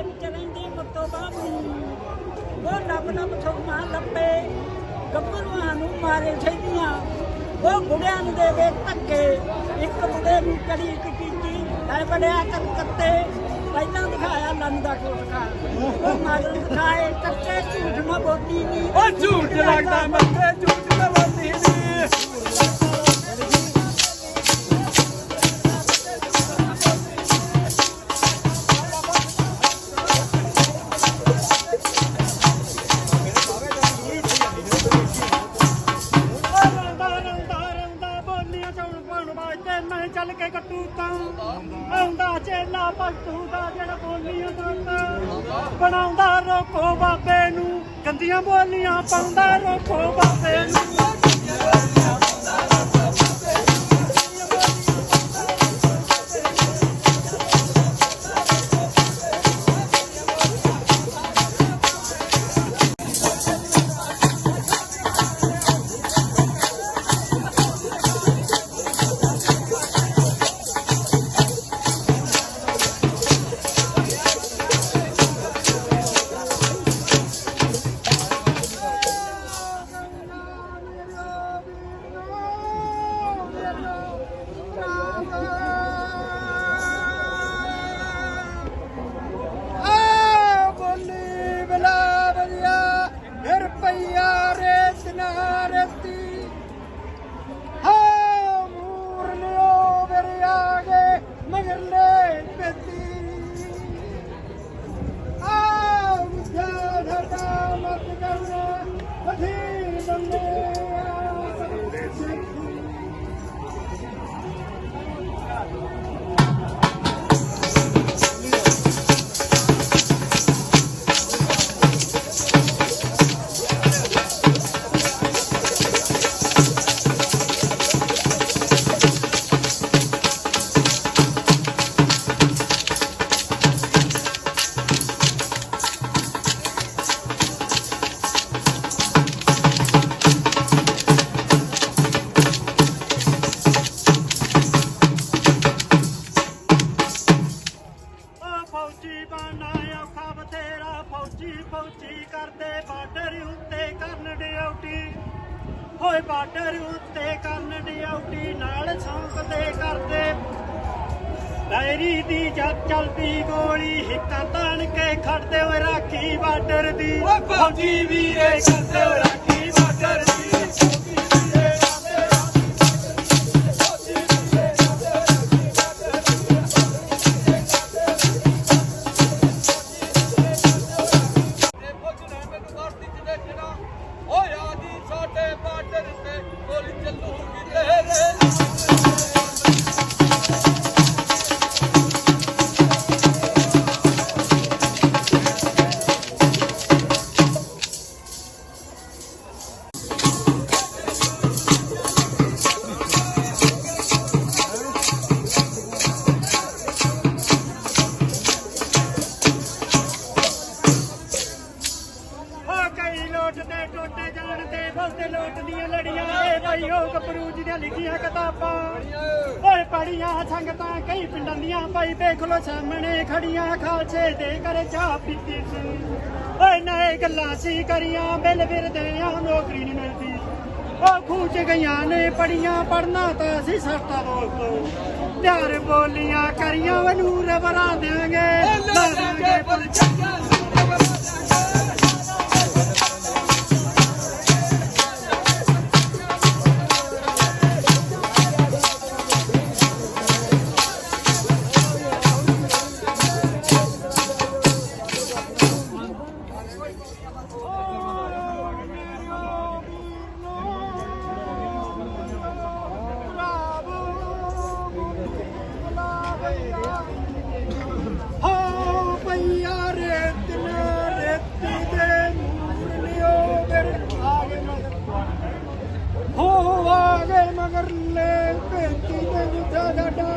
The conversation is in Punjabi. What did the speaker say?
ਲੱਭੇ ਵਿਚਰਨ ਦੀ ਮੁੱਤੋਂ ਬਾਹੂ ਉਹ ਲੱਭ ਲੱਭ ਸੁਖਾਂ ਲੱਭੇ ਗੱਭਰੂਆਂ ਨੂੰ ਮਾਰੇ ਛੇਦੀਆਂ ਉਹ ਬੁੜਿਆਂ ਨੂੰ ਦੇਵੇ ਧੱਕੇ। ਇੱਕ ਬੁੜੇ ਨੂੰ ਕੜੀ ਕੀਤੀ ਐ ਬੜਿਆ ਕਲਕੱਤੇ ਪਹਿਲਾਂ ਦਿਖਾਇਆ ਲੰਨ ਦਾ ਕੋਟਕਾ ਉਹ ਮਾਰਨ ਦਿਖਾਏ, ਕੱਚੇ ਝੂਠ ਨਾ ਬੋਲੀ ਨਹੀਂ ਉਹ ਝੂਠ ਲੱਗਦਾ ਮੈਂ ਚੱਲ ਕੇ ਕੱਟੂ ਤਾਂ। ਆਉਂਦਾ ਚੇਲਾ ਭਗਤੂ ਦਾ ਜਿਹੜਾ ਬੋਲੀਆਂ ਗਾਉਂਦਾ ਬਣਾਉਂਦਾ ਰੋਕੋ ਬਾਬੇ ਨੂੰ, ਗੰਦੀਆਂ ਬੋਲੀਆਂ ਪਾਉਂਦਾ ਰੋਕੋ ਫੌਜੀ ਕਰਦੇ ਬਾਰਡਰ ਉੱਤੇ ਕਰਨ ਡਿਊਟੀ। ਹੋਏ ਬਾਰਡਰ ਉੱਤੇ ਕਰਨ ਡਿਊਟੀ, ਨਾਲ ਸੌਂਕਦੇ ਕਰਦੇ। ਡਾਇਰੀ ਦੀ ਜਦ ਚੱਲਦੀ ਗੋਲੀ, ਹਿੱਕਾ ਤਾਣ ਕੇ ਖੜਦੇ ਹੋਏ ਰਾਖੀ ਬਾਰਡਰ ਦੀ। ਓ ਫੌਜੀ ਵੀਰੇ ਕਰਦੇ ਓ ਰਾਖੀ ਬਾਰਡਰ ਤੇ ਫਸਦੇ ਲੋਟ ਦੀਆਂ ਲੜੀਆਂ। ਏ ਭਾਈ ਉਹ ਗੱਭਰੂ ਜੀ ਦੀਆਂ ਲਿਖੀਆਂ ਕਿਤਾਬਾਂ। ਓਏ ਪੜੀਆਂ ਸੰਗਤਾਂ ਕਈ ਪਿੰਡਾਂ ਦੀਆਂ ਭਾਈ ਦੇਖ ਲੋ ਸਾਹਮਣੇ ਖੜੀਆਂ ਖਾਲਸੇ ਦੇ ਘਰੇ ਚਾਹ ਪੀਤੀ ਸੀ। ਓਏ ਨਏ ਗੱਲਾਂ ਸੀ ਕਰੀਆਂ ਬਿਲ ਫਿਰਦੇ ਆ ਨੌਕਰੀ ਨਹੀਂ ਮਿਲਦੀ। ਓ ਖੂਚ ਗਈਆਂ ਨੇ ਪੜੀਆਂ ਪੜਨਾ ਤਾਂ ਅਸੀਂ ਸਸਤਾ ਦੋਸਤੋ ਪਿਆਰ ਬੋਲੀਆਂ ਕਰੀਆਂ ਵਨੂਰ ਲਾਵਾਂਗੇ ਪੁੱਲ da da da